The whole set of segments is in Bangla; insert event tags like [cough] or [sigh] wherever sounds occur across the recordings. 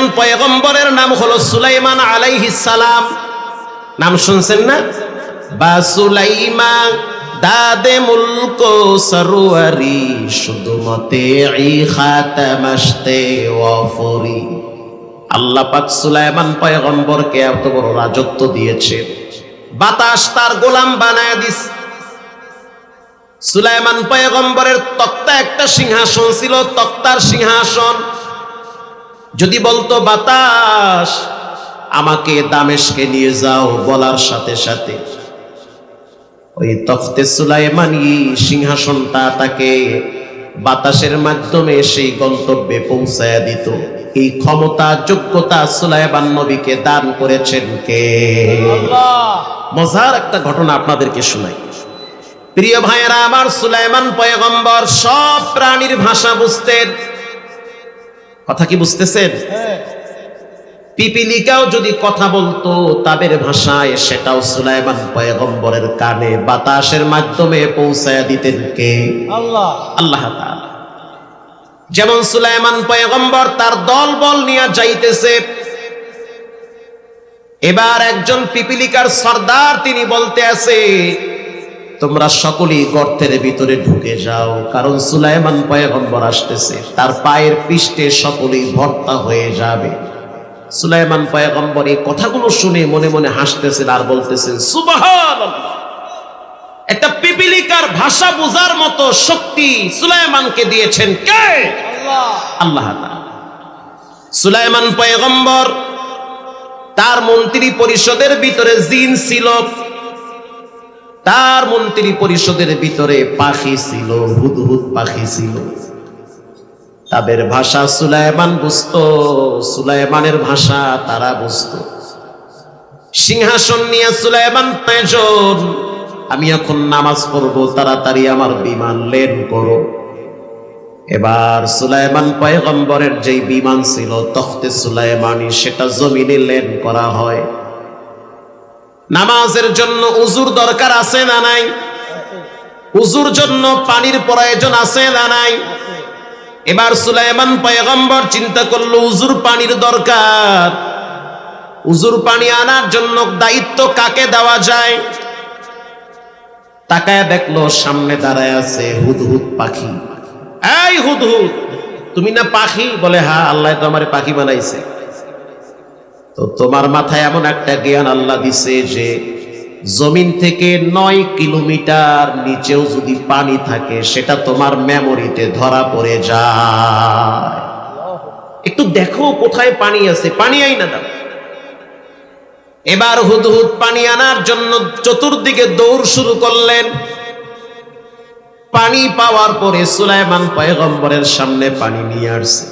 একজন পয়গম্বরের নাম হলো সুলাইমান সালাম। নাম শুনছেন না? বা সুলাইমা দাদে মুলক সরুয়ারি শুধু মতে খাতামাশতে ওয়াফরি। আল্লাহ পাক সুলাইমান পয়গম্বরকে এত বড় রাজত্ব দিয়েছেন বাতাস তার গোলাম বানায় দিস। সুলাইমান পয়গম্বরের তক্তা একটা সিংহাসন ছিল, তক্তার সিংহাসন। যদি বলতো বাতাস, আমাকে দামেশকে নিয়ে যাও বলার সাথে সাথে। ওই তখতে সুলাইমানি সিংহাসনটা তাকে বাতাসের মাধ্যমে সেই গন্তব্যে পৌঁছায়া দিত। এই ক্ষমতা, যোগ্যতা সুলাইমান নবীকে দান করেছেন কে? মজার একটা ঘটনা আপনাদেরকে শোনাই। প্রিয় ভাইয়েরা, আমার সুলাইমান পয়গম্বর সব প্রাণীর ভাষা বুঝতেন। কথা কি বুঝতেছেন? পিপিলিকাও যদি কথা বলতো তাদের ভাষায় সেটাও সুলাইমান পয়গম্বরের কানে বাতাসের মাধ্যমে পৌঁছায় দিতেন কে? আল্লাহ। আল্লাহ তাআলা। যেমন সুলাইমান পয়গম্বর তার দল বল নিয়ে যাইতেছে এবার একজন পিপিলিকার সর্দার তিনি বলতে আছে তোমরা সকলেই গর্তের ভিতরে ঢুকে যাও। কারণ সুলাইমান পয়গম্বর আসতেছে, তার পায়ের পৃষ্ঠে সকলেই ভর্তা হয়ে যাবে। সুলাইমান পয়গম্বর এই কথাগুলো শুনে মনে মনে হাসতেছেন আর বলতেছেন একটা পিপিলিকার ভাষা বোঝার মতো শক্তি সুলাইমানকে দিয়েছেন কে? আল্লাহ। আল্লাহ সুলাইমান পয়গম্বর তার মন্ত্রী পরিষদের ভিতরে জিন ছিল। তার মন্ত্রী পরিষদের ভিতরে পাখি ছিল, হুদহুদ পাখি ছিল। তাদের ভাষা সুলাইমান বুঝত, সুলাইমানের ভাষা তারা বুঝত। সিংহাসন নিয়ে সুলাইমান পেজন আমি এখন নামাজ পড়ব, তাড়াতাড়ি আমার বিমান লেন করো। এবার সুলাইমান পয়গম্বরের যেই বিমান ছিল, তখতে সুলাইমানি সেটা জমিনে লেন করা হয়। নামাজের জন্য উজুর দরকার আছে না নাই? উজুর জন্য পানির প্রয়োজন আছে না নাই? এবার সুলাইমান পয়গম্বর চিন্তা করল, উজুর পানির দরকার। উজুর পানি আনার জন্য দায়িত্ব কাকে দেওয়া যায়? তাকায় দেখল, সামনে দাঁড়ায় আছে হুদহুদ পাখি। এই হুদহুদ, তুমি না পাখি? বলে হ্যাঁ আল্লাহ তো আমার পাখি বানাইছে। তো তোমার মাথায় এমন একটা জ্ঞান আল্লাহ দিছে যে জমিন থেকে নয় কিলোমিটার নিচেও যদি পানি থাকে, সেটা তোমার মেমোরিতে ধরা পড়ে যায়। একটু দেখো কোথায় পানি আছে। পানি আই না দাও। এবার হুদহুদ পানি আনার জন্য চতুর্দিকে দৌড় শুরু করলেন। পানি পাওয়ার পরে সুলাইমান পয়গম্বরের সামনে পানি নিয়ে আসছে।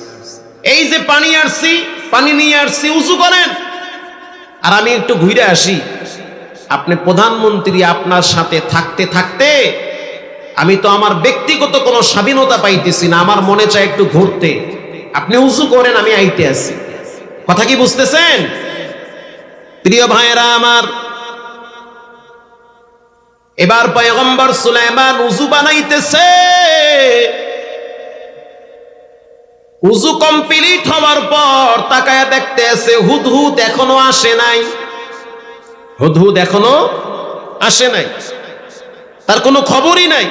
এই যে পানি আসছি পানি নিয়ে আসছি উঁচু করেন। আর আমি একটু ঘুরে আসি। আপনি প্রধানমন্ত্রী আপনার সাথে থাকতে থাকতে আমি তো আমার ব্যক্তিগত কোনো স্বাধীনতা পাইতেছি না, আমার মনে চায় একটু ঘুরতে। আপনি উঁচু করেন, আমি আইতে আছি কথা কি বুঝতেছেন? প্রিয় ভাইয়েরা আমার, এবার পয়গম্বর সুলাইমান উজু বানাইতেছে। উজু কমপ্লিট হওয়ার পর তাকায়া দেখতে আছে হুদহুদ এখনও আসে নাই। হুদহুদ এখনও আসে নাই। তার কোনো খবরই নাই।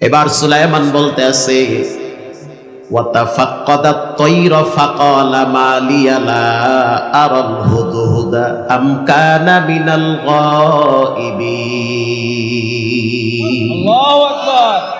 এবার সুলাইমান বলতে আছে আল্লাহু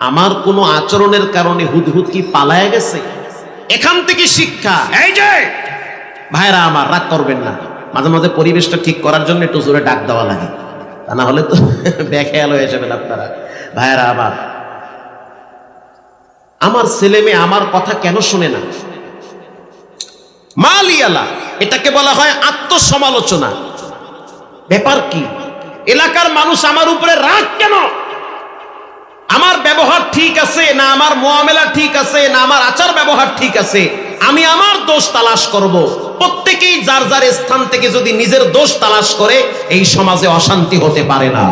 আমার কোনো আচরণের কারণে হুদহুদ কি পালায় গেছে? এখান থেকে শিক্ষা। এই যে! ভাইরা আমার রাগ করবেন না। মাঝে মাঝে পরিবেশটা ঠিক করার জন্য একটু জোরে ডাক দেওয়া লাগে। তা না হলে তো [laughs] বেখেয়াল হয়ে যাবেন আপনারা। ভাইরা আমার আমার ছেলে মেয়ে আমার কথা কেন শুনে না? মালিয়ালা এটাকে বলা হয় আত্মসমালোচনা। ব্যাপার কি? এলাকার মানুষ আমার উপরে রাগ কেন? আমার ব্যবহার ঠিক আছে, না আমার মোয়ামেলা ঠিক আছে, না আমার আচার ব্যবহার ঠিক আছে, আমি আমার দোষ তালাশ করব। প্রত্যেকেই যার যার স্থান থেকে যদি নিজের দোষ তালাশ করে, এই সমাজে অশান্তি হতে পারে না।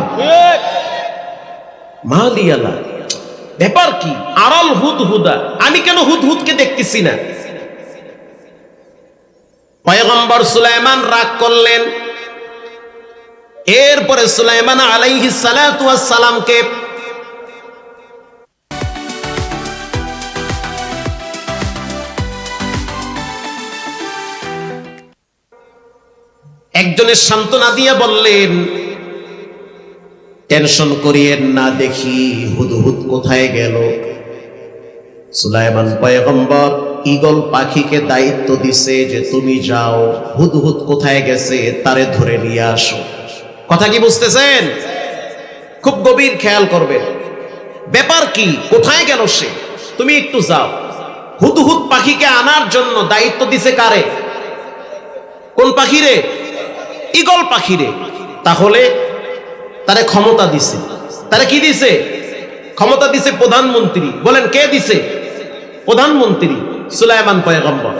ব্যাপার কি? আড়াল হুদ হুদা আমি কেন হুদ হুদকে দেখতেছি না? পয়গম্বর সুলাইমান রাগ করলেন। এরপরে সুলাইমান আলাইহি সালাতু সালামকে একজনের সান্ত্বনা দিয়ে বললেন, টেনশন করিয়েন না, দেখি হুদহুদ কোথায় গেল। সুলাইমান পয়গম্বর ঈগল পাখিকে দায়িত্ব দিছে যে, তুমি যাও, হুদহুদ কোথায় গেছে তারে ধরে নিয়ে আসো। কথা কি বুঝতেছেন? খুব গভীর খেয়াল করবেন ব্যাপার কি? কোথায় গেল সে? তুমি একটু যাও। হুদহুদ পাখিকে আনার জন্য দায়িত্ব দিছে কারে? কোন পাখিরে? ঈগল পাখিরে। তাহলে তারে ক্ষমতা দিছে। তারে কি দিছে? ক্ষমতা দিছে প্রধানমন্ত্রী। বলেন, কে দিছে? প্রধানমন্ত্রী সুলাইমান পয়গম্বর।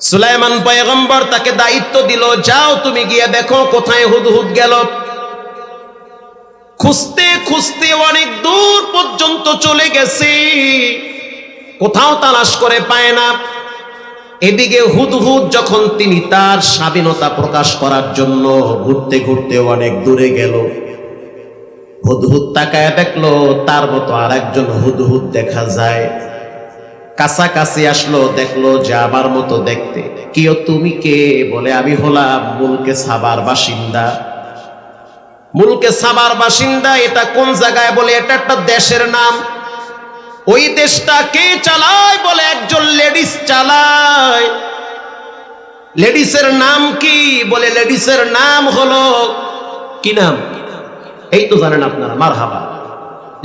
সুলাইমান পয়গম্বর তাকে দায়িত্ব দিল, যাও তুমি গিয়ে দেখো কোথায় হুদহুদ গেল। খুঁজতে খুঁজতে অনেক দূর পর্যন্ত চলে গেছে। কোথাও তালাশ করে পায় না। এদিকে হুদহুদ যখন তিনি তার স্বাধীনতা প্রকাশ করার জন্য ঘুরতে ঘুরতে অনেক দূরে গেল। হুদহুদ তাকায় দেখল, তার মতো আর একজন হুদহুদ দেখা যায়। কাছাকাছি আসলো, দেখল যে আমার মতো দেখতে। কিও তুমি কে? বলে, আমি হলাম মুলকে সাবার বাসিন্দা। মুলকে সাবার বাসিন্দা, এটা কোন জায়গায়? বলে, এটা একটা দেশের নাম। ওই দেশটা কে চালায় বলে একজন লেডিস চালায়। লেডিসের নাম কি বলে লেডিসের নাম হলো কি নাম? এই তো জানেন আপনারা মার হাবা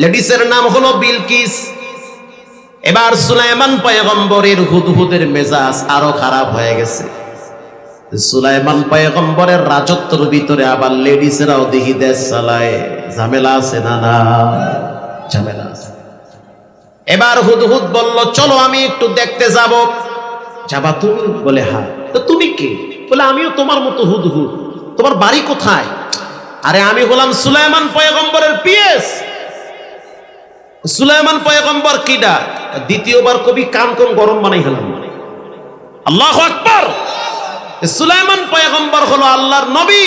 লেডিসের নাম হলো বিলকিস। এবার সুলাইমান পয়গম্বরের হুদহুদের মেজাজ আরও খারাপ হয়ে গেছে। সুলাইমান পয়গম্বরের রাজত্বর ভিতরে আবার লেডিসেরাও দেখি দেশ চালায়। ঝামেলা আছে না না? ঝামেলা আছে। এবার হুদহুদ বলল, চলো আমি একটু দেখতে যাব। যাবা তুমি বলে হ্যাঁ তো তুমি কে? বলে, আমিও তোমার মতো হুদহুদ। তোমার বাড়ি কোথায়? আরে, আমি হলাম সুলাইমান পয়গম্বরের পিএস। সুলাইমান পয়গম্বর কিডা? দ্বিতীয়বার কবি কান কোন গরম বানাই হলাম। আল্লাহ আকবর! সুলাইমান পয়গম্বর হলো আল্লাহর নবী।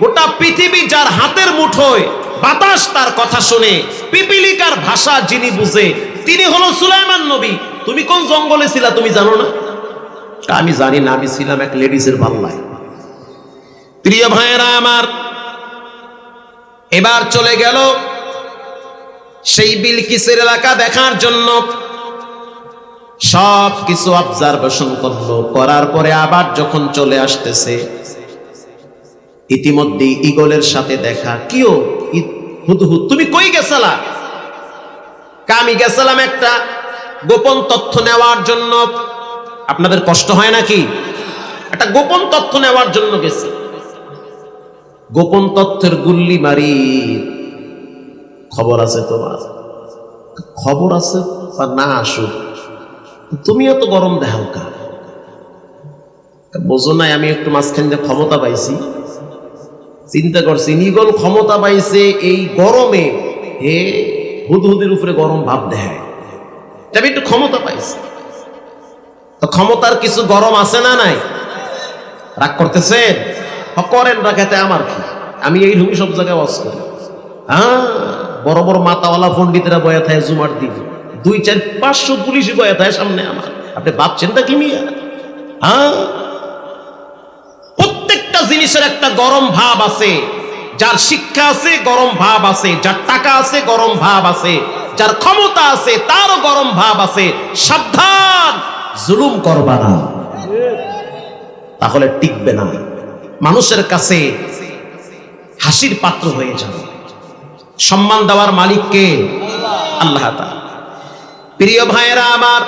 গোটা পৃথিবী যার হাতের মুঠোয় বাতাস তার কথা শুনে, পিপিলিকার ভাষা যিনি বুঝে, তিনি হলো সুলাইমান নবী। তুমি কোন জঙ্গলে ছিলা তুমি জানো না? আমি জানি না, আমি ছিলাম এক লেডিসের পাল্লায়। প্রিয় ভাইয়েরা আমার, এবার চলে গেল সেই বিলকিসের এলাকা দেখার জন্য। সব কিছু অবজারভেশন করল, করার পরে আবার যখন চলে আসতেছে ইতিমধ্যে ইগলের সাথে দেখা। কিও? তুমি কই গেছালা? কা আমি গেছিলাম একটা। গোপন তথ্য নেওয়ার জন্য। আপনাদের কষ্ট হয় নাকি? একটা গোপন তথ্য নেওয়ার জন্য গেছি। গোপন তথ্যের গুল্লি মারি। খবর আছে তোমার? খবর আছে বা না আসুক? তুমিও তো গরম কা বোঝো নাই, আমি একটু মাঝখান ক্ষমতা পাইছি। চিন্তা করছি নিগল ক্ষমতা পাইছে এই গরমে। হে, হুদহুদের উপরে গরম ভাব দেখায়। আমি একটু ক্ষমতা পাইছি। তো ক্ষমতার কিছু গরম আছে না নাই? রাগ করতেছেন? করেন রাখাতে আমার কি? আমি এই রুমি সব জায়গায় ওয়াজ করি। হ্যাঁ বড় বড় মাতাওয়ালা পন্ডিতেরা বয়া থাকে জুমার দিন। দুই, চার, পাঁচশো পুলিশই বয়া থাকে সামনে আমার। আপনি ভাবছেনটা কি মিয়া? হ্যাঁ জিনিসের একটা গরম ভাব আছে। যার শিক্ষা আছে, গরম ভাব আছে। যার টাকা আছে, গরম ভাব আছে। যার ক্ষমতা আছে, তারও গরম ভাব আছে। সাবধান! জুলুম করবা না। তাহলে টিকবে না। মানুষের কাছে হাসির পাত্র হয়ে যাবে সম্মান দেওয়ার মালিককে আল্লাহ প্রিয় ভাইয়েরা আমার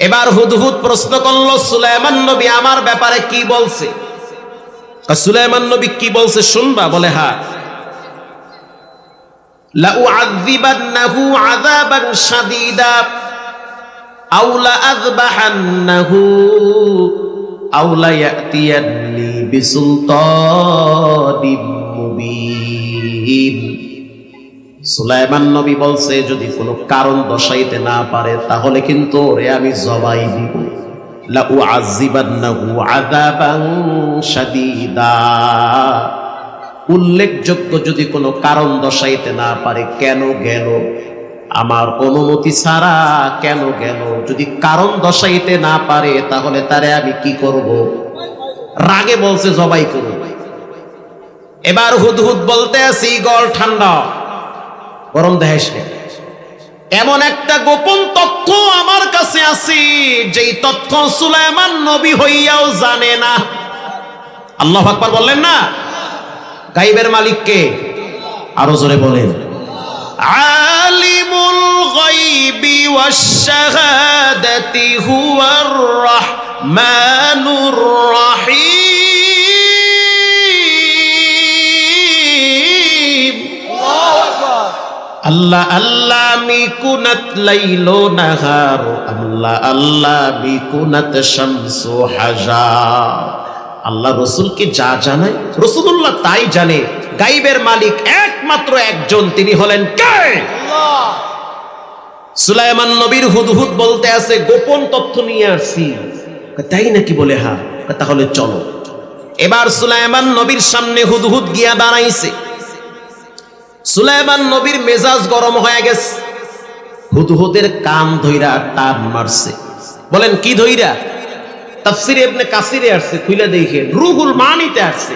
এবার হুদহুদ প্রশ্ন করল, সুলাইমান নবী আমার ব্যাপারে কি বলছে? সুলাইমান নবী কি বলছে শুনবা? বলে হ্যাঁ লাউআযিবান্নাহু আযাবান শাদীদা বিসুলতানিম সুলাইমান নবী বলছে, যদি কোনো কারণ দশাইতে না পারে, তাহলে কিন্তু ওরে আমি জবাই দিব। লাউ আজিবান্নাহু আযাবান শাদীদা। উল্লেখযোগ্য যদি কোনো কারণ দশাইতে না পারে, কেন গেল? আমার অনুমতি ছাড়া কেন গেল? যদি কারণ দশাইতে না পারে, তাহলে তারে আমি কি করব? রাগে বলছে, জবাই করব এবার হুদহুদ বলতে আছি, গল ঠান্ডা। গরম দেহেস এমন একটা গোপন তথ্য আমার কাছে আছে, যেই তথ্য সুলাইমান নবী হইয়াও জানে না। আল্লাহ আকবার বললেন না? গাইবের মালিককে আরও জোরে বলেন। আলিমুল গাইবি ওয়াশ-শাহাদাতি হুয়ার রাহমানুর রাহিম আল্লাহ রসুলকে যা তাই জানে। গাইবের মালিক একমাত্র একজন, তিনি হলেন কে? সুলাইমান নবীর হুদহুদ বলতে আছে, গোপন তথ্য নিয়ে আসছি তাই নাকি বলে হা? তাহলে চলো। এবার সুলাইমান নবীর সামনে হুদহুদ গিয়া দাঁড়াইছে। সুলাইমান নবীর মেজাজ গরম হয়ে গেছে। হুদহুদের কান ধইরা টান মারছে। বলেন, কি ধইরা? তাফসিরে ইবনে কাসিরে আসছে খুলে দেখে। রুহুল মানিতে আসছে,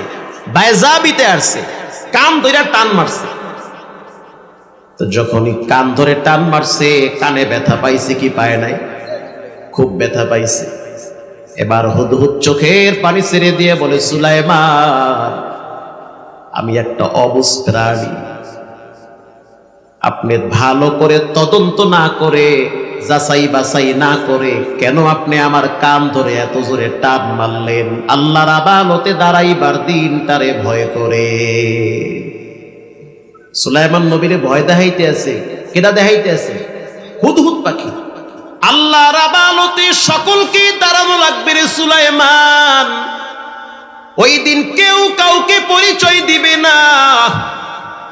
বাইজাবিতে আসছে, কান ধরে টান মারছে। তো যখনই কান ধরে টান মারছে, কানে ব্যথা পাইছে কি পায় নাই? খুব ব্যথা পাইছে। এবার হুদহুদ চোখের পানি ছেড়ে দিয়ে বলে, সুলাইমান, আমি একটা অবুজ প্রাণী। আপনি ভালো করে তদন্ত না করে, যাচাই বাছাই না করে, কেন আপনি আমার কান ধরে এত জোরে টান মারলেন? আল্লাহর আদালতে দাঁড়াইবার দিন তারে ভয় করে। সুলাইমান নবীরে ভয় দেখাইতে আছে কেটা দেখাইতে আছে? হুদহুদ পাখি। আল্লাহর আদালতে সকলকে দাঁড়ানো লাগবে রে সুলাইমান। ওই দিন কেউ কাউকে পরিচয় দিবে না।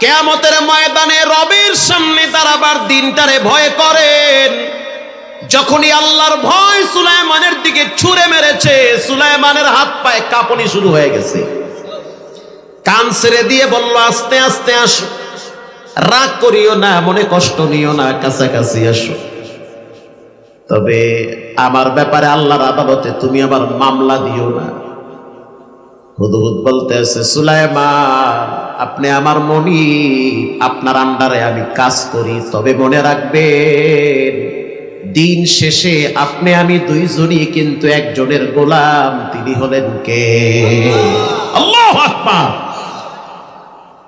কেয়ামতের ময়দানে রবের সামনে দাঁড়াবার দিনটারে ভয় করেন। যখনই আল্লাহর ভয় সুলাইমানের দিকে ছুঁড়ে মেরেছে, সুলাইমানের হাত পায়ে কাঁপনি শুরু হয়ে গেছে। কান ছেড়ে দিয়ে বলল, আস্তে আস্তে আসো। রাগ করিও না, মনে কষ্ট নিও না, কাছাকাছি আসো। তবে আমার ব্যাপারে আল্লাহর আদালতে তুমি আবার মামলা দিও না। হুদহুদ বলতে আছে সুলাইমান, আপনি আমার মনি আপনার আন্ডারে আমি কাজ করি, তবে মনে রাখবেন, দিন শেষে আপনি আমি দুইজনই কিন্তু একজনের গোলাম, তিনি হলেন কে? আল্লাহু আকবার।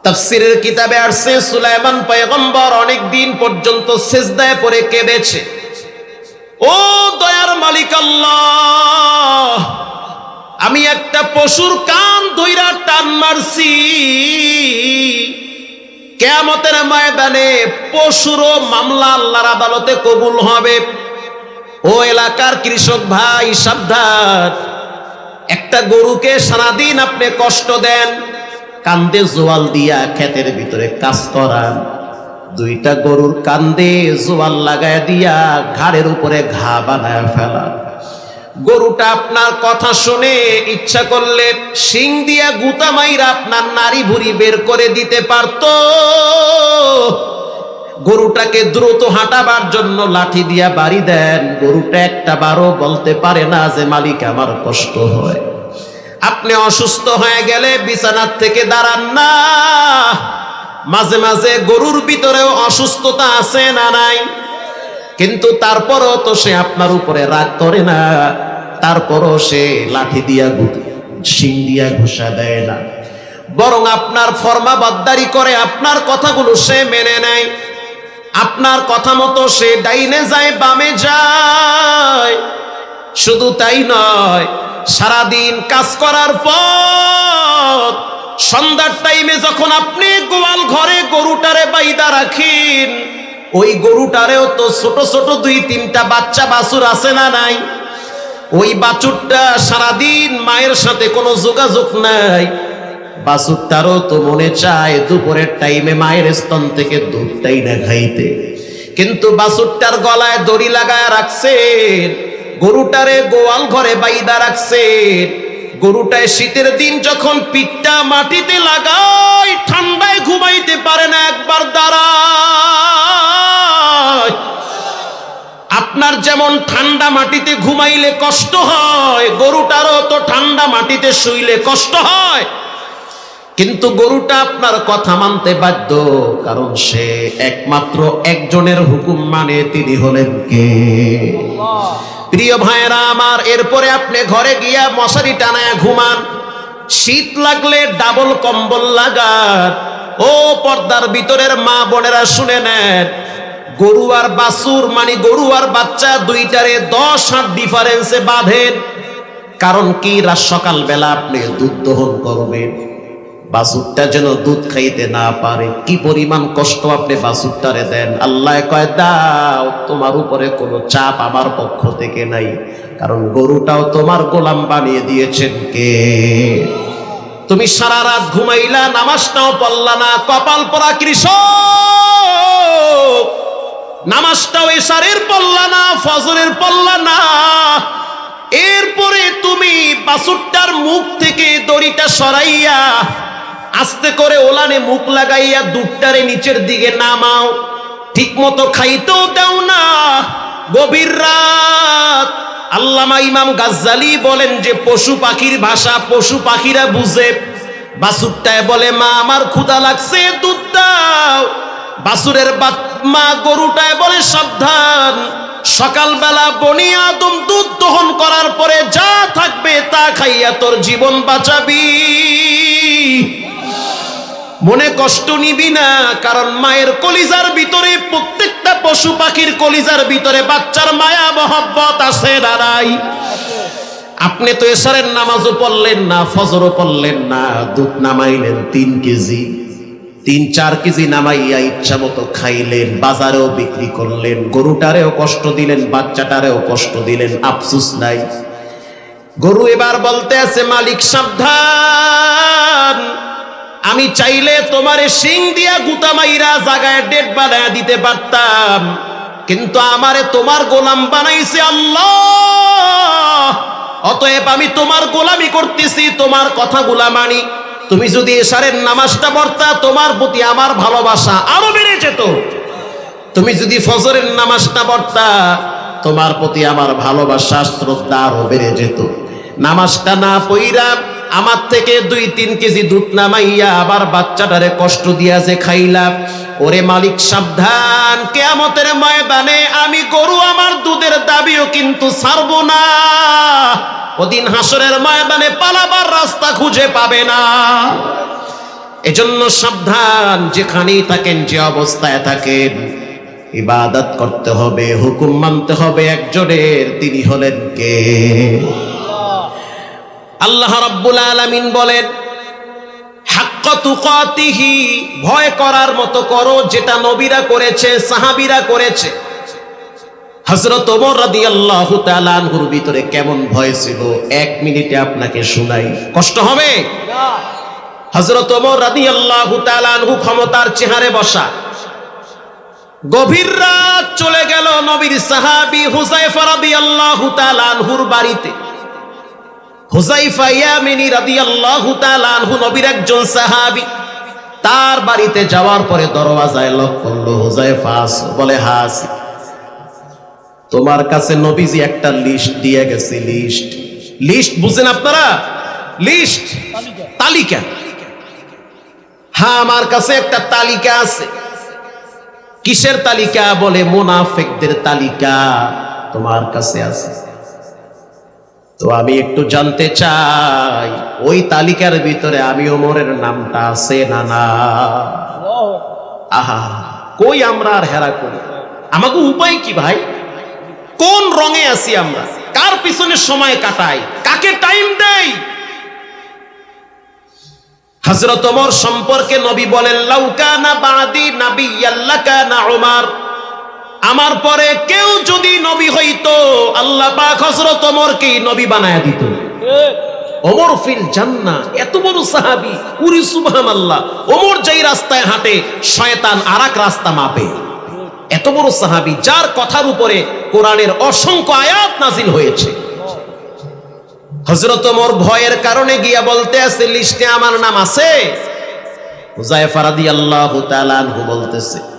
তাফসিরের কিতাবে আসছে, সুলাইমান পয়গম্বর অনেক দিন পর্যন্ত সেজদায় পড়ে কেঁদেছে। ও দয়ার মালিক আল্লাহ আমি একটা পশুর কান ধইরা টান মারছি। কেয়ামতের ময়দানে পশুরও মামলা আল্লাহর আদালতে কবুল হবে। ও এলাকার কৃষক ভাই, সাবধান। একটা গরুকে সারাদিন আপনি কষ্ট দেন, কান্দে জোয়াল দিয়া ক্ষেতের ভিতরে কাজ করান। দুইটা গরুর কান্দে জোয়াল লাগায় দিয়া ঘাড়ের উপরে ঘা বানায় ফেলা গরুটা আপনার কথা শুনে ইচ্ছা করলে শিং দিয়া গুতা মাইরা আপনার নারী ভুরি বের করে দিতে পারত। গরুটাকে দ্রুত হাঁটাবার জন্য লাঠি দিয়া বাড়ি দেন। গরুটা একটা বারো বলতে পারে না যে, মালিক, আমার কষ্ট হয়। আপনি অসুস্থ হয়ে গেলে বিছানার থেকে দাঁড়ান না। মাঝে মাঝে গরুর ভিতরেও অসুস্থতা আছে না নাই? কিন্তু তারপরও তো সে আপনার উপরে রাগ করে না। তারপরও সে লাঠি দিয়া শিং দিয়া ঘুষা দেয় না। বরং আপনার ফরমা বাদ্দারি করে আপনার কথাগুলো সে মেনে নেয়। আপনার কথা মতো সে ডাইনে যায়, বামে যায়। শুধু তাই নয়, সারাদিন কাজ করার পর সন্ধ্যার টাইমে যখন আপনি গোয়াল ঘরে গরুটারে বাইদা রাখেন ওই গরুটারেও তো ছোট ছোট দুই তিনটা বাচ্চা বাছুর আছে না নাই? ওই বাছুরটা সারাদিন মায়ের সাথে কোনো যোগাযোগ নাই। বাছুরটারও তো মনে চায় দুপুরের টাইমে মায়ের স্তন থেকে দুধটাই না খাইতে। কিন্তু বাছুরটার গলায় দড়ি লাগায় রাখছেন, গরুটারে গোয়াল ঘরে বাইদা রাখছেন। গরুটায় শীতের দিন যখন পিঠটা মাটিতে লাগায়, ঠান্ডায় ঘুমাইতে পারে না, একবার দাঁড়ায়। আপনার যেমন ঠান্ডা মাটিতে ঘুমাইলে কষ্ট হয়, গরুটারও তো ঠান্ডা মাটিতে শুইলে কষ্ট হয়। কিন্তু গরুটা আপনার কথা মানতে বাধ্য, কারণ সে একমাত্র একজনের হুকুম মানে তিনি হলেন কে? প্রিয় ভাইয়েরা আমার, এরপরে আপনি ঘরে গিয়া মশারি টানায় ঘুমান। শীত লাগলে ডাবল কম্বল লাগান। ও পর্দার ভিতরের মা বোনেরা শুনে নেন, গরু আর বাসুর মানে গরু আর বাচ্চা দুইটারে দশ হাত ডিফারেন্সে বাঁধেন। কারণ কি? রাত সকালবেলা আপনি দুধ দহন করবেন। বাসুরটা যেন দুধ খাইতে না পারে। কি পরিমাণ কষ্ট আপনি বাসুরটারে দেন? আল্লাহ কয়, দাও, তোমার উপরে কোনো চাপ আমার পক্ষ থেকে নাই। কারণ গরুটাও তোমার গোলাম বানিয়ে দিয়েছেন কে? তুমি সারা রাত ঘুমাইলা, নামাজটাও পড়লা না, কপাল পরা কৃষক। নামাজটাও এসারের পড়লা না, ফজরের পড়লা না। এরপরে তুমি বাসুরটার মুখ থেকে দড়িটা সরাইয়া আস্তে করে ওলানে মুখ লাগাইয়া দুধটারে নিচের দিকে নামাও। ঠিক মতো খাইতেও দেও না। গভীর রাত। আল্লামা ইমাম গাজ্জালি বলেন যে, পশু পাখির ভাষা পশু পাখিরা বুঝে। বাসুরটায় বলে, মা, আমার ক্ষুদা লাগছে, দুধ দাও। বাসুরের মা গরুটায় বলে, সাবধান। সকালবেলা বনি আদম দুধ দহন করার পরে যা থাকবে তা খাইয়া তোর জীবন বাঁচাবি। মনে কষ্ট নিবি না, কারণ মায়ের কলিজার ভিতরে প্রত্যেকটা পশু পাখির কলিজার ভিতরে বাচ্চার মায়া, মহব্বত আছে দাঁড়াই আপনি তো এসারের নামাজও পড়লেন না, ফজরও পড়লেন না, দুধ নামাইলেন তিন কেজি। তিন, চার কেজি নামাইয়া ইচ্ছা মতো খাইলেন, বাজারেও বিক্রি করলেন, গরুটারেও কষ্ট দিলেন, বাচ্চাটারেও কষ্ট দিলেন, আফসুস নাই। গরু এবার বলতে আছে, মালিক সাবধান। আমি চাইলে তোমারে শিং দিয়া গুতা মাইরা জাগায় ডেট বানায় দিতে পারতাম। কিন্তু আমারে তোমার গোলাম বানাইছে আল্লাহ। অতএব আমি তোমার গোলামি করতেছি, তোমার কথাগুলা মানি। তুমি যদি এশারের নামাজটা পড়তা, তোমার প্রতি আমার ভালোবাসা আরও বেড়ে যেত। তুমি যদি ফজরের নামাজটা পড়তা, তোমার প্রতি আমার ভালোবাসা শ্রদ্ধা আরও বেড়ে যেত। নামাজটা না পইরা আমার থেকে দুই, তিন কেজি দুধ নামাইয়া আবার বাচ্চাটারে কষ্ট দিয়া যে খাইলাম। ওরে মালিক, সাবধান। কেয়ামতের ময়দানে আমি গরু আমার দুধের দাবিও কিন্তু ছাড়বো না। ওদিন হাসরের ময়দানে পালাবার রাস্তা খুঁজে পাবে না। এজন্য সাবধান, যেখানেই থাকেন, যে অবস্থায় থাকেন। ইবাদত করতে হবে, হুকুম মানতে হবে একজনের, তিনি হলেন কে? আল্লাহ রাব্বুল আলামিন বলেন, হাক্ক তুকাতিহি, ভয় করার মতো করো যেটা নবীরা করেছে, সাহাবীরা করেছে। হযরত ওমর রাদিয়াল্লাহু তাআলা আনহুর ভিতরে কেমন ভয় ছিল। এক মিনিটে আপনাকে শুনাই। কষ্ট হবে? হযরত ওমর রাদিয়াল্লাহু তাআলা আনহু ক্ষমতার চেহারে বসা। গভীর রাত চলে গেল নবীর সাহাবী হুযায়ফা রাদিয়াল্লাহু তাআলা আনহুর বাড়িতে। হুযায়ফা ইয়ামিনী রাদিয়াল্লাহু তাআলা আনহু নবীর একজন সাহাবী। তার বাড়িতে যাওয়ার পরে দরওয়াজায় লক করল আছো? বলে হ্যাঁ তোমার কাছে নবীজি একটা লিস্ট দিয়ে গেছে, লিস্ট। লিস্ট বুঝেন আপনারা? লিস্ট, তালিকা। হ্যাঁ আমার কাছে একটা তালিকা আছে। কিসের তালিকা? বলে, মোনাফেকদের তালিকা তোমার কাছে আছে। তো আমি একটু জানতে চাই, ওই তালিকার ভিতরে আমি ওমরের নামটা আছে না না? আহা, কই আমরা আর হেরা করি? আমাকে উপায় কি ভাই? কোন রঙে আছি আমরা? কার পিছনে সময় কাটাই? কাকে টাইম দেই? হযরত ওমর সম্পর্কে নবী বলেন লাউকানা বাদি নাবী আল্লাকানা উমার। আমার পরে কেউ যদি নবী হইতো, আল্লাহ পাক হযরত ওমরকে নবী বানায়া দিত। ওমর ফিল জান্নাহ, এত বড় সাহাবী, উরি সুবহানাল্লাহ। ওমর যেই রাস্তায় হাঁটে, শয়তান আরাক রাস্তা মাপে। এত বড় সাহাবী, যার কথার উপরে কোরআনের অসংখ্য আয়াত নাজিল হয়েছে। হযরত ওমর ভয়ের কারণে গিয়া বলতে আছে, লিস্টে আমার নাম আছে? হুজাইফা রাদিয়াল্লাহু তাআলা আনহু বলতেছে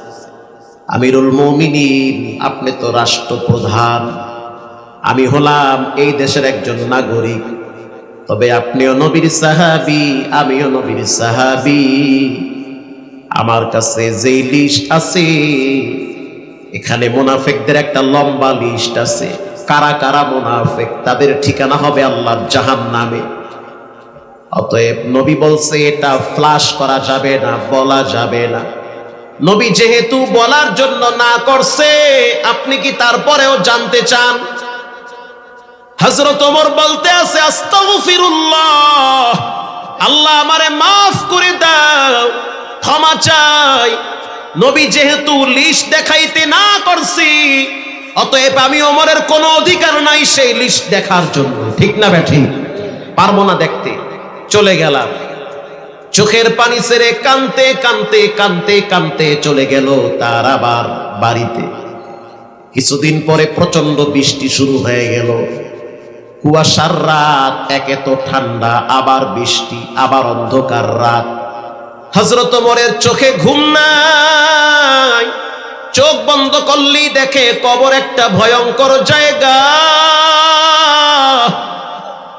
আমিরুল মুমিনিন, আপনি তো রাষ্ট্রপ্রধান। আমি হলাম এই দেশের একজন নাগরিক। তবে আপনিও নবীর সাহাবি, আমিও নবীর সাহাবি। আমার কাছে যেই লিস্ট আছে, এখানে মোনাফেকদের একটা লম্বা লিস্ট আছে। কারা কারা মোনাফেক, তাদের ঠিকানা হবে আল্লাহর জাহান নামে অতএব নবী বলছে, এটা ফ্লাশ করা যাবে না, বলা যাবে না। নবী যেহেতু বলার জন্য না করছে, আপনি কি তারপরেও জানতে চান? হজরত ওমর বলতে আছে, আস্তাগফিরুল্লাহ, আল্লাহ আমারে মাফ করে দাও, ক্ষমা চাই। নবী যেহেতু লিস্ট দেখাইতে না করছি, অতএব আমি ওমরের কোনো অধিকার নাই সেই লিস্ট দেখার জন্য। ঠিক না ব্যাঠি পারব না দেখতে। চলে গেলাম। চোখের পানি সেরে কানতে কানতে কানতে কানতে চলে গেল তার আবার বাড়িতে। কিছুদিন পরে প্রচণ্ড বৃষ্টি শুরু হয়ে গেল। কুয়াশার রাত, একে তো ঠান্ডা, আবার বৃষ্টি, আবার অন্ধকার রাত। হজরত মোরের চোখে ঘুম নাই। চোখ বন্ধ করলেই দেখে কবর একটা ভয়ঙ্কর জায়গা।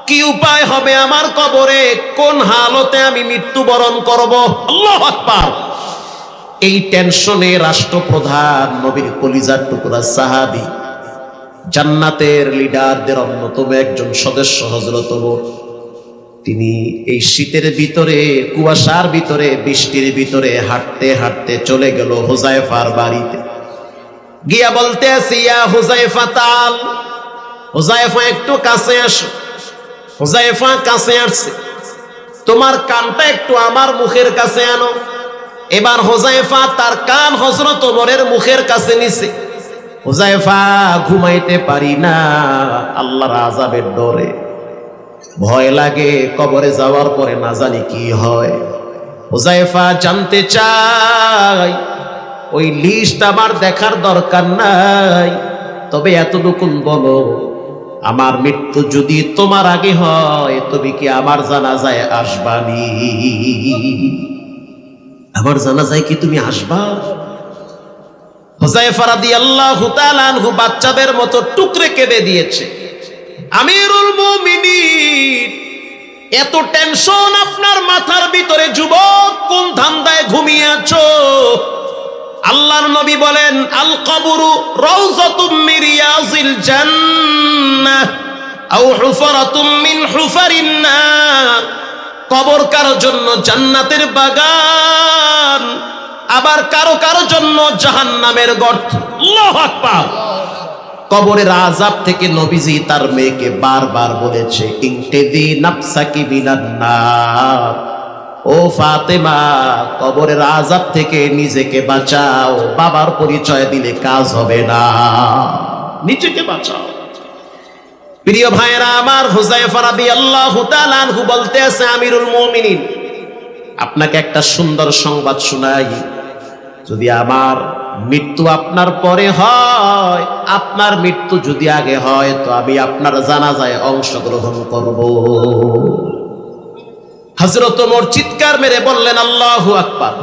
কি উপায় হবে আমার কবরে? কোন হালতে আমি মৃত্যুবরণ করব? আল্লাহ আকবার। এই টেনশনে রাষ্ট্রপ্রধান নবীর কলিজার টুকরা সাহাবি জান্নাতের লিডারদের অন্যতম একজন সদস্য হজরত। তিনি এই শীতের ভিতরে, কুয়াশার ভিতরে, বৃষ্টির ভিতরে হাঁটতে হাঁটতে চলে গেল হুজাইফার বাড়িতে। গিয়া বলতে আছি ইয়া হুজাইফা তাল হুজাইফা একটু কাছে আসো। হুজাইফা কাছে আসছে। তোমার কানটা একটু আমার মুখের কাছে আনো। এবার হোজাইফা তার কান হজরত ওমরের মুখের কাছে নিছে। হোজাইফা ঘুমাইতে পারি না, আল্লাহর আজাবের ডরে। ভয় লাগে কবরে যাওয়ার পরে না জানি কি হয়। হোজাইফা জানতে চাই ওই লিস্ট আমার দেখার দরকার নাই। তবে এতটুকুন বলো আমার মৃত্যু যদি তোমার আগে হয়, তুমি কি আমার জানা জানাজায় আসবানি? আমার জানাজায় কি তুমি আসবা? হুজাইফা রাদিয়াল্লাহু তাআলা আনহু বাচ্চাদের মতো টুকরে কেঁদে দিয়েছে। আমিরুল মুমিনিন, এত টেনশন আপনার মাথার ভিতরে, যুবক কোন ধান্দায় ঘুমিয়ে আছো? আল্লাহর নবী বলেন আল কবরু রাউযাতুম মিন রিয়াজিল জান্নাহ আও হুফরাতুম মিন হুফারিন নার। কবর কারও জন্য? জান্নাতের বাগান। আবার কারও কারও জন্য? জাহান্নামের গর্ত। আল্লাহু আকবার। কবরের আজাব থেকে নবীজি তার মেয়েকে বারবার বলেছে ইংতেদি নাফসাকি বিনান্নার ও ফাতেমা, কবরের আজাব থেকে নিজেকে বাঁচাও। বাবার পরিচয় দিলে কাজ হবে না। নিজেকে বাঁচাও। প্রিয় ভাইয়েরা, আমার হুজাইফা রাদিয়াল্লাহু তাআলা আনহু বলতে আছে, আমিরুল মুমিনিন, আপনাকে একটা সুন্দর সংবাদ শোনাই। যদি আমার মৃত্যু আপনার পরে হয়, আপনার মৃত্যু যদি আগে হয়, তো আমি আপনার জানাজায় অংশগ্রহণ করব। হজরত ওমর চিৎকার মেরে বললেন, আল্লাহ আকবার।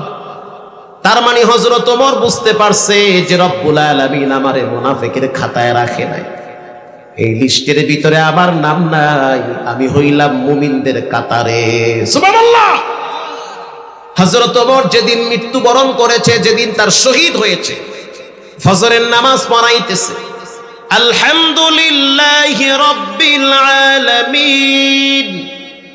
তার মানে হজরত ওমর বুঝতে পারছে যে রব্বুল আলামিন আমারে মুনাফিকের খাতায় রাখে নাই। এই লিস্টের ভিতরে আমার নাম নাই, আমি হইলাম মুমিনদের কাতারে। হজরত ওমর যেদিন মৃত্যুবরণ করেছে, যেদিন তার শহীদ হয়েছে, ফজরের নামাজ পড়াইতেছে। আলহামদুলিল্লাহ রব্বিল আলামিন।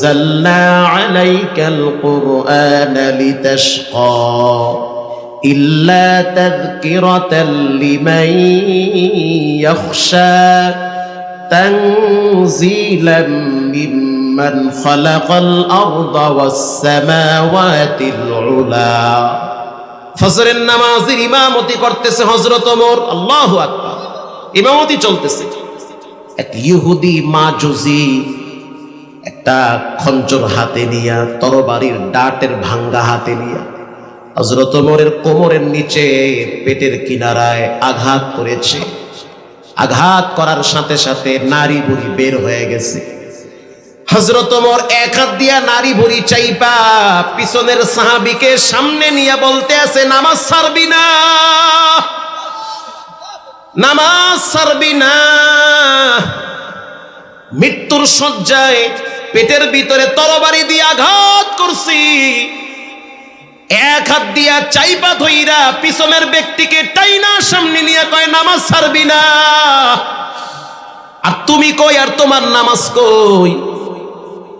أنزلنا عليك القرآن لتشقى إلا تذكرة لمن يخشى تنزيلا ممن خلق الأرض والسماوات العلا ফজরের নামাজের ইমামতি করতেছে হজরত ওমর আল্লাহু আকবার ইমামতি চলতেছে এক ইহুদি মা একটা খঞ্জর হাতে নিয়া, তরবারির ডাটের ভাঙ্গা হাতে নিয়া হজরত ওমরের কোমরের নিচে পেটের কিনারায় আঘাত করেছে। আঘাত করার সাথে সাথে নারী বুড়ি বের হয়ে গেছে। হজরত ওমর এক হাত দিয়া নারী বুড়ি চাইপা পিছনের সাহাবিকে সামনে নিয়ে বলতে আছে, নামাজ ছাড়বি না, নামাজ ছাড়বি না। মৃত্যুর শয্যায় পেটের ভিতরে তরবারি দিয়ে আঘাত করছি। এক হাত দিয়া চাইপা ধইরা পিছনের ব্যক্তিকে টাইনা সামনে নিয়ে কয়, নামাজ ছাড়বি না। আর তুমি কই, আর তোমার নামাজ কই?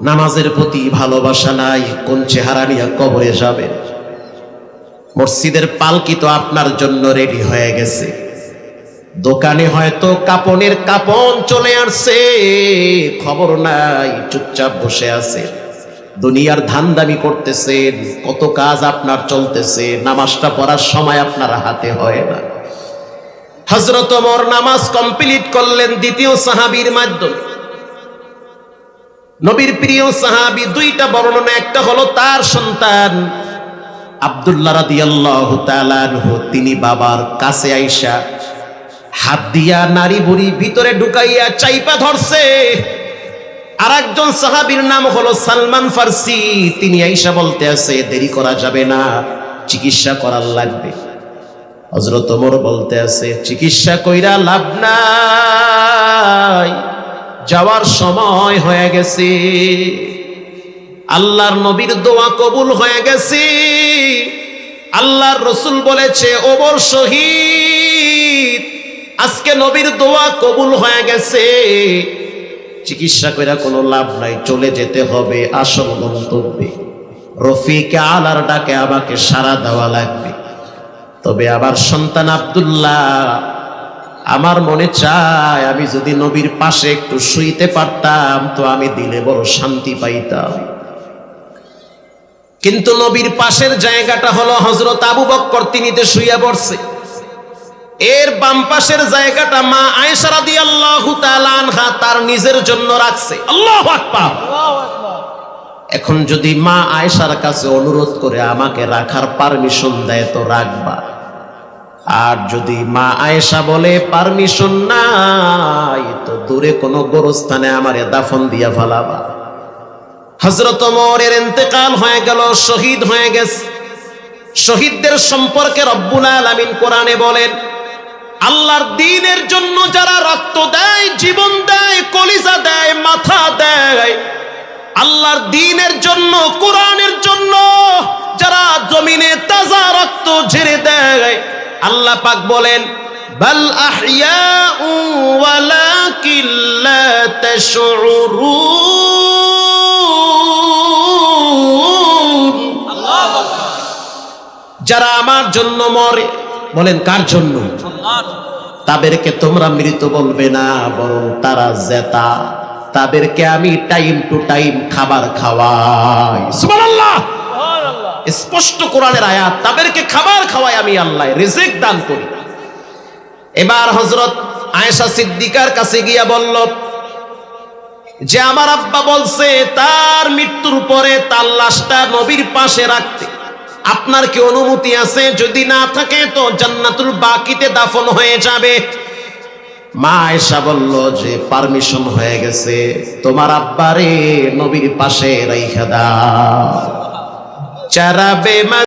নামাজের প্রতি ভালোবাসা নাই, কোন চেহারা নিয়ে কবরে যাবে? মসজিদের পালকি তো আপনার জন্য রেডি হয়ে গেছে। দোকানে হয়তো কাপনের কাপন চলে আসছে, খবর নাই, চুপচাপ বসে আছে। দুনিয়ার ধান্দামি করতেছেন কত কাজ আপনার চলতেছে, নামাজটা পড়ার সময় আপনার হাতে হয় না। হজরত ওমর নামাজ কমপ্লিট করলেন দ্বিতীয় সাহাবীর মাধ্যমে। নবীর প্রিয় সাহাবী দুইটা বর্ণনা, একটা হলো তার সন্তান আব্দুল্লাহ রাদিয়াল্লাহু তাআলা তিনি বাবার কাছে আইসা হাত দিয়া নারী বুড়ি ভিতরে ঢুকাইয়া চাইপা ধরছে। আর একজন সাহাবীর নাম হলো সালমান ফার্সি। তিনি আইসা বলতে আছে, দেরি করা যাবে না, চিকিৎসা করার লাগবে। হজরত বলতে আছে, চিকিৎসা কইরা লাভ নাই, যাওয়ার সময় হয়ে গেছে। আল্লাহর নবীর দোয়া কবুল হয়ে গেছে। আল্লাহর রসুল বলেছে, ওমর শহীদ। আজকে নবীর দোয়া কবুল হয়ে গেছে। চিকিৎসা করে কোনো লাভ নাই, চলে যেতে হবে আসল গন্তব্যে। রফিকে আলার ডাকে আমাকে সারা দেওয়া লাগবে। তবে আবার সন্তান আব্দুল্লাহ, আমার মনে চায় আমি যদি নবীর পাশে একটু শুইতে পারতাম, তো আমি দিলে বড় শান্তি পাইতাম। কিন্তু নবীর পাশের জায়গাটা হলো হজরত আবু বক্কর তিনিতে শুইয়া পড়ছে এর বাম পাশের জায়গাটা মা আয়েশা রাদিয়াল্লাহু তাআলা আনহা তার নিজের জন্য রাখছে। আল্লাহু আকবার। এখন যদি মা আয়েশার কাছে অনুরোধ করে আমাকে রাখার পারমিশন দেয় তো রাখবা। আর যদি মা আয়েশা বলে পারমিশন নাই তো দূরে কোনো গোরস্থানে আমারে দাফন দিয়া ফেলাবা। হজরত ওমরের ইন্তেকাল হয়ে গেল শহীদ হয়ে গেছে। শহীদদের সম্পর্কে রব্বুল আলামিন কোরআনে বলেন আল্লাহর দিনের জন্য যারা রক্ত দেয় জীবন দেয় কলিজা দেয় মাথা দেয় আল্লাহর দিনের জন্য কোরআনের জন্য যারা জমিনে তাজা রক্ত ঝেড়ে দেয় আল্লাহ পাক বলেন বাল যারা আমার জন্য মরে বলেন, কার জন্য? তাদেরকে তোমরা মৃত বলবে না, বরং তারা জেতা। তাদেরকে আমি টাইম টু টাইম খাবার খাওয়াই। সুবহানাল্লাহ! স্পষ্ট কোরআনের আয়াত, তাদেরকে খাবার খাওয়াই আমি আল্লাহ, রিজিক দান করি। এবার হযরত আয়েশা সিদ্দিকার কাছে গিয়া বলল, যে আমার আব্বা বলছে, তার মৃত্যুর পরে তার লাশটা নবীর পাশে রাখতে। আপনার কি অনুমতি আছে? যদি না থাকে তো জান্নাতুল বাকিতে দাফন হয়ে যাবে। মা এসা বলল যে, পারমিশন হয়ে গেছে। তোমার আব্বারে নবীর পাশে রাইখা দা চারা বেমা